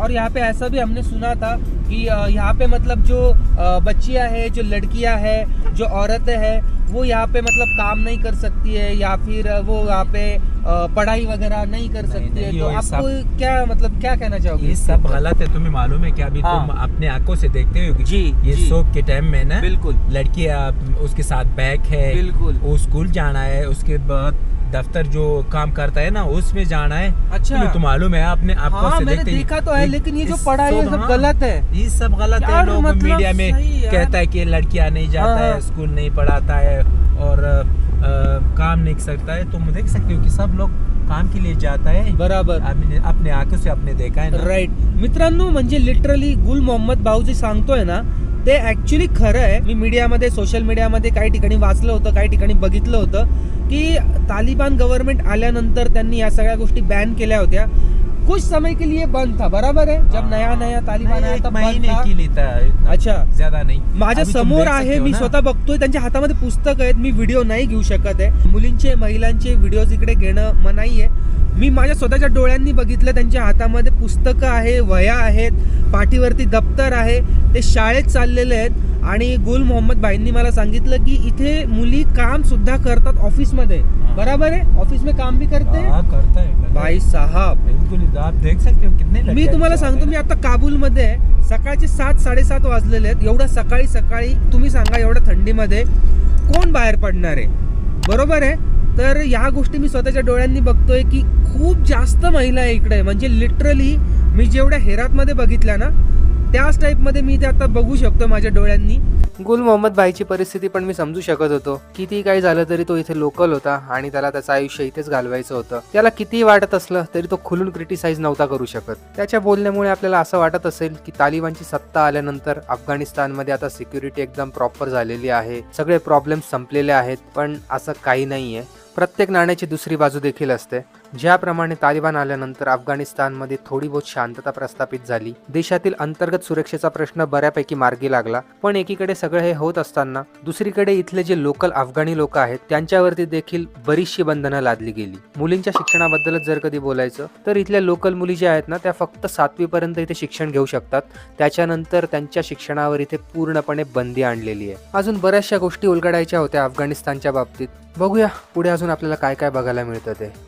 और यहाँ पे ऐसा भी हमने सुना था कि यहाँ पे मतलब जो बच्चियाँ हैं जो लड़कियाँ हैं जो औरतें हैं वो यहाँ पे मतलब काम नहीं कर सकती है या फिर वो यहाँ पे पढ़ाई वगैरह नहीं कर सकती है नहीं, है। तो आपको क्या मतलब क्या कहना चाहोगे ये सब गलत है तुम्हें मालूम है कि अभी हाँ। तुम अपने आँखों से देखते हो जी ये शोक के टाइम में ना बिल्कुल। लड़की उसके साथ बैग है बिल्कुल। वो स्कूल जाना है उसके बाद दफ्तर जो काम करता है ना उसमें जाना है। अच्छा। तो मालूम है आपने आपको हाँ मैंने देखा तो है लेकिन ये जो पढ़ा है सब- हाँ, गलत है। ये सब गलत है। लोग मतलब मीडिया में कहता है कि लड़कियाँ नहीं जाता हाँ, हाँ। है स्कूल नहीं पढ़ाता है और अ, काम नहीं सकता है। तुम देख सकते हो कि सब लोग काम के लिए जाता है। बराबर। अपने आँखों से आपने देखा है राईट मित्रांनो म्हणजे लिटरली गुल मोहम्मद भाऊ जे सांगतोय ना ते ऍक्च्युली खरं आहे. मी मीडियामध्ये सोशल मीडियामध्ये काही ठिकाणी वाचलं होतं काही ठिकाणी बघितलं होतं की तालिबान गव्हर्नमेंट आल्यानंतर त्यांनी या सगळ्या गोष्टी बॅन केल्या होत्या. कुछ समय के लिए बंद था बराबर है जब नया नया तालिबान आया बंद महीने था. के लिए था अच्छा. ज्यादा नहीं. माझ्यासमोर आहे हो मी। स्वतः बघतोय त्यांच्या हातामध्ये पुस्तक आहेत मी व्हिडिओ नाही घेऊ शकत आहे. मुलींचे महिलांचे व्हिडिओज इकडे घेणं मनाई आहे. मी माझ्या स्वतःच्या डोळ्यांनी बघितलं त्यांच्या हातामध्ये पुस्तकं आहे वह्या आहेत. पाठीवरती दप्तर आहे. ते शाळेत चाललेले आहेत. आणि गुल मोहम्मद भाईंनी मला सांगितलं की इथे मुली काम सुद्धा करतात ऑफिसमध्ये. बराबर आहे? ऑफिस में काम भी करते हैं. हाँ, है भाई। साहब. बिल्कुल आप देख सकते हो कितने मी तुम्हाला सांगतो। मी आता काबूलमध्ये आहे. सकाळचे सात साडेसात वाजलेले आहेत. एवढ्या सकाळी सकाळी तुम्ही सांगा एवढ्या थंडीमध्ये कोण बाहेर पडणार आहे? बरोबर आहे? तर ह्या गोष्टी मी स्वतःच्या डोळ्यांनी बघतोय की खूप जास्त महिला आहे इकडे. म्हणजे लिटरली मी जेवढ्या हेरातमध्ये बघितल्या ना त्याच टाईपमध्ये मी ते आता बघू शकतो माझ्या डोळ्यांनी. गुल मोहम्मद भाईची परिस्थिती पण मी समजू शकत होतो. किती काही झालं तरी तो इथे लोकल होता आणि त्याला त्याचं आयुष्य इथेच घालवायचं होतं. त्याला कितीही वाटत असलं तरी तो खुलून क्रिटिसाइज नव्हता करू शकत. त्याच्या बोलण्यामुळे आपल्याला असं वाटत असेल की तालिबानची सत्ता आल्यानंतर अफगाणिस्तानमध्ये आता सिक्युरिटी एकदम प्रॉपर झालेली आहे. सगळे प्रॉब्लेम संपलेले आहेत पण असं काही नाहीये. प्रत्येक नाण्याची दुसरी बाजू देखील असते. ज्याप्रमाणे तालिबान आल्यानंतर अफगाणिस्तानमध्ये थोडी बहुत शांतता प्रस्थापित झाली. देशातील अंतर्गत सुरक्षेचा प्रश्न बऱ्यापैकी मार्गी लागला. पण एकीकडे सगळं हे होत असताना दुसरीकडे इथले जे लोकल अफगाणी लोक आहेत त्यांच्यावरती देखील बरीचशी बंधनं लादली गेली. मुलींच्या शिक्षणाबद्दलच जर कधी बोलायचं तर इथल्या लोकल मुली ज्या आहेत ना त्या फक्त सातवीपर्यंत इथे शिक्षण घेऊ शकतात. त्याच्यानंतर त्यांच्या शिक्षणावर इथे पूर्णपणे बंदी आणलेली आहे. अजून बऱ्याचशा गोष्टी उलगडायच्या होत्या अफगाणिस्तानच्या बाबतीत. बघूया पुढे अजून आपल्याला काय काय बघायला मिळतं ते.